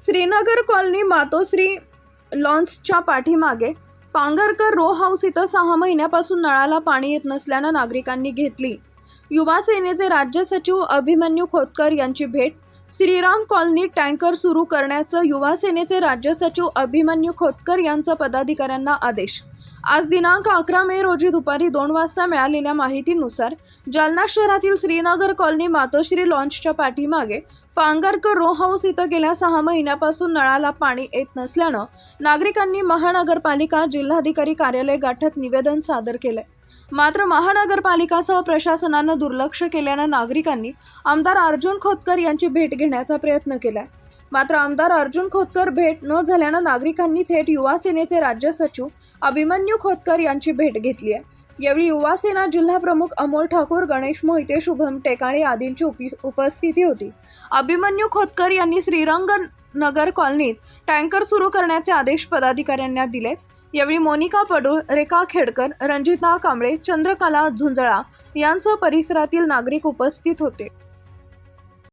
Srinagar colony मातोश्री लॉन्सच्या पाठीमागे Pangarkar row house इथं सहा महिन्यापासून नळाला पाणी येत नसल्यानं नागरिकांनी घेतली. युवा सेनेचे राज्य सचिव अभिमन्यू खोतकर यांची भेट श्रीराम कॉलनी टँकर सुरू करण्याचं युवा सेनेचे राज्य सचिव अभिमन्यू खोतकर यांचा पदाधिकाऱ्यांना आदेश. आज दिनांक अकरा मे रोजी दुपारी दोन वाजता मिळालेल्या माहितीनुसार जालना शहरातील श्रीनगर कॉलनी मातोश्री लॉन्चच्या पाठीमागे पांगरकर रो हाऊस इथं गेल्या सहा महिन्यापासून नळाला पाणी येत नसल्यानं नागरिकांनी महानगरपालिका जिल्हाधिकारी कार्यालय गाठत निवेदन सादर केलंय. मात्र महानगरपालिकासह प्रशासनानं दुर्लक्ष केल्यानं नागरिकांनी आमदार अर्जुन खोतकर यांची भेट घेण्याचा प्रयत्न केलाय. मात्र आमदार अर्जुन खोतकर भेट न झाल्यानं नागरिकांनी थेट युवा सेनेचे राज्य सचिव अभिमन्यू खोतकर यांची भेट घेतली आहे. यावेळी युवासेना जिल्हाप्रमुख जिल्हा प्रमुख अमोल ठाकूर गणेश मोहिते शुभम टेकाळे आदींची उपि उपस्थिती होती. अभिमन्यू खोतकर यांनी श्रीरंग नगर कॉलनीत टँकर सुरू करण्याचे आदेश पदाधिकाऱ्यांना दिले. यावेळी मोनिका पडूळ रेखा खेडकर रंजिता कांबळे चंद्रकला झुंजळा यांसह परिसरातील नागरिक उपस्थित होते.